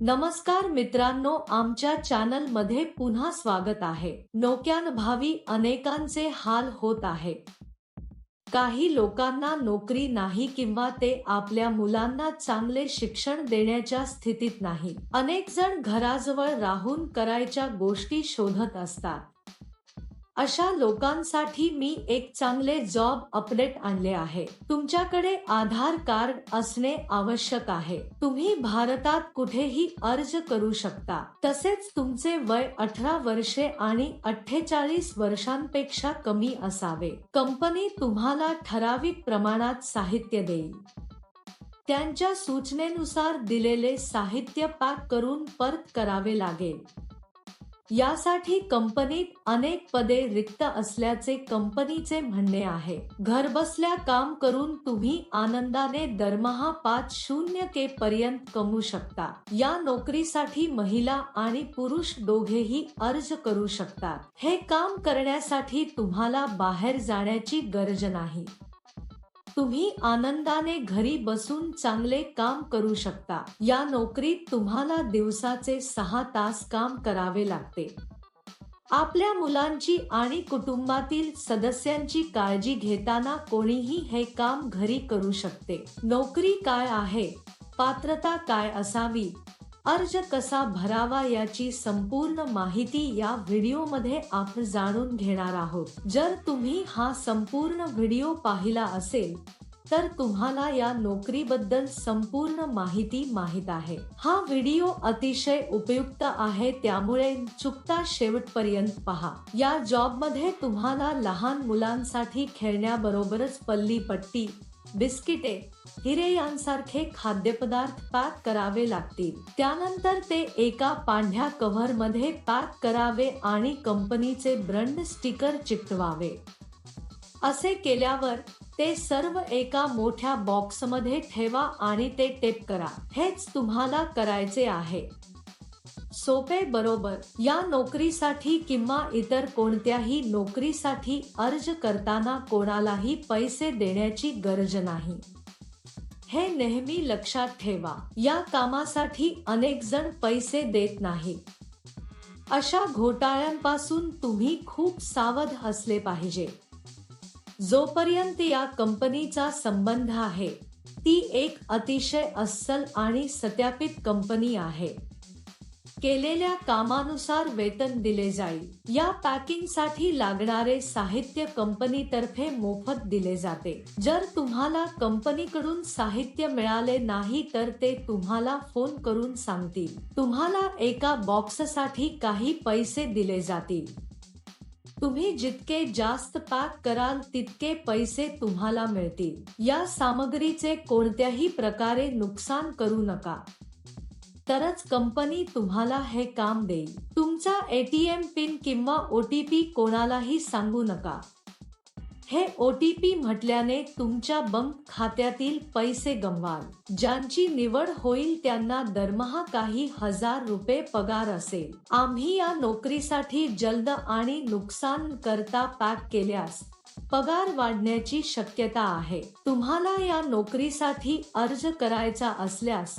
नमस्कार मित्रांनो आमच्या चॅनलमध्ये पुन्हा स्वागत आहे. नोक्यानभावी अनेकांचे हाल होत आहे. काही लोकांना नोकरी नाही किंवा ते आपल्या मुलांना चांगले शिक्षण देण्याच्या स्थितीत नाही. अनेक जण घराजवळ राहून करायच्या गोष्टी शोधत असतात. अशा लोकांसाठी मी एक चांगले जॉब अपडेट आणले आहे. तुमच्याकडे आधार कार्ड असणे आवश्यक आहे. तुम्ही भारतात कुठेही अर्ज करू शकता. तसेच तुमचे वय अठरा वर्षे आणि अठ्ठेचाळीस वर्षांपेक्षा कमी असावे. कंपनी तुम्हाला ठराविक प्रमाणात साहित्य देईल. त्यांच्या सूचनेनुसार दिलेले साहित्य पॅक करून परत करावे लागेल. यासाठी कंपनीत अनेक पदे रिक्त असल्याचे कंपनीचे म्हणणे आहे. घरबसल्या काम करून तुम्ही आनंदाने दरमहा पाच शून्य के पर्यंत कमवू शकता. या नोकरीसाठी महिला आणि पुरुष दोघेही अर्ज करू शकतात. हे काम करण्यासाठी तुम्हाला बाहेर जाण्याची गरज नाही. तुम्ही आनंदाने घरी बसून चांगले काम करू शकता. या नोकरीत तुम्हाला दिवसाचे सहा तास काम करावे लागते. आपल्या मुलांची आणि कुटुंबातील सदस्यांची काळजी घेताना कोणीही हे काम घरी करू शकते. नोकरी काय आहे? पात्रता काय असावी? अर्ज कसा भरावा याची संपूर्ण माहिती या व्हिडिओमध्ये आपण जाणून घेणार आहोत. जर तुम्ही हा संपूर्ण व्हिडिओ पाहिला असेल तर तुम्हाला या नोकरीबद्दल संपूर्ण माहिती माहीत आहे. हा व्हिडिओ अतिशय उपयुक्त आहे त्यामुळे चुकता शेवटपर्यंत पहा. या जॉबमध्ये तुम्हाला लहान मुलांसाठी खेळण्याबरोबरच पल्ली पट्टी बिस्किटे हिरे यांसारखे खाद्यपदार्थ पॅक करावे लागतील. त्यानंतर ते एका पांढऱ्या कव्हरमध्ये पॅक करावे आणि कंपनीचे ब्रँड स्टिकर चिकटवावे. असे केल्यावर ते सर्व एका मोठ्या बॉक्समध्ये ठेवा आणि ते टेप करा. हेच तुम्हाला करायचे आहे. सोपे बरोबर. या नोकरीसाठी किंवा इतर कोणत्याही नोकरीसाठी अर्ज करताना कोणालाही पैसे देण्याची गरज नाही. हे नेहमी लक्षात ठेवा. या कामासाठी अनेक जण पैसे देत नाही. अशा घोटाळ्यांपासून तुम्ही खूप सावध असले पाहिजे. जोपर्यंत या कंपनीचा संबंध आहे ती एक अतिशय अस्सल आणि सत्यापित कंपनी आहे. केलेल्या कामानुसार वेतन दिले जाईल. या पॅकिंगसाठी लागणारे साहित्य कंपनीतर्फे मोफत दिले जाते. जर तुम्हाला कंपनीकडून साहित्य मिळाले नाही तर ते तुम्हाला फोन करून सांगतील. तुम्हाला एका बॉक्ससाठी काही पैसे दिले जातील. तुम्ही जितके जास्त पॅक कराल तितके पैसे तुम्हाला मिळतील. या सामग्रीचे कोणत्याही प्रकारे नुकसान करू नका. तरच कंपनी तुम्हाला हे काम देईल. तुमचा एटीएम पिन किंवा ओटीपी कोणालाही सांगू नका. हे ओटीपी म्हटल्याने तुमच्या बँक खात्यातील पैसे गमवाल. ज्यांची निवड होईल त्यांना दरमहा काही हजार रुपये पगार असेल. आम्ही या नोकरीसाठी जलद आणि नुकसान करता पॅक केल्यास पगार वाढण्याची शक्यता आहे. तुम्हाला या नोकरीसाठी अर्ज करायचा असल्यास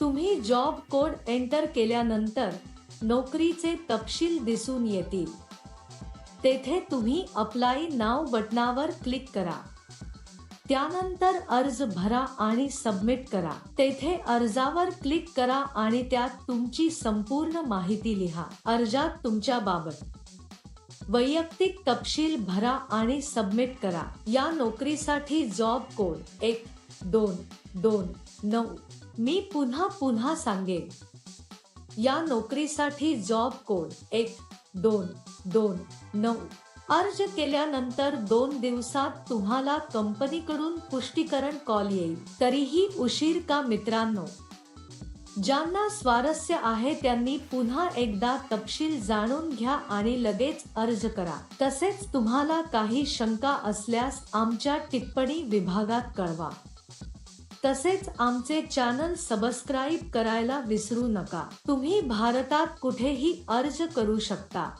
तुम्ही जॉब कोड एंटर केल्यानंतर नोकरीचे तपशील दिसून येतील. तेथे तुम्ही अप्लाय नाव बटनावर क्लिक करा. त्यानंतर अर्ज भरा आणि सबमिट करा. तेथे अर्जावर क्लिक करा आणि त्यात तुमची संपूर्ण माहिती लिहा. अर्जात तुमच्या बाबत. वैयक्तिक तपशील भरा आणि सबमिट करा. या नोकरीसाठी जॉब कोड एक दोन दोन नऊ मी पुन्हा पुन्हा सांगेन. या नोकरीसाठी जॉब कोड एक दोन दोन नऊ अर्ज केल्यानंतर दोन दिवसात तुम्हाला कंपनीकडून पुष्टीकरण कॉल येईल. तरीही उशीर का मित्रांनो? ज्यांना स्वारस्य आहे त्यांनी पुन्हा एकदा तपशील जाणून घ्या आणि लगेच अर्ज करा. तसेच तुम्हाला काही शंका असल्यास आमच्या टिप्पणी विभागात कळवा. तसेच आमचे चॅनल सबस्क्राईब करायला विसरू नका. तुम्ही भारतात कुठेही अर्ज करू शकता.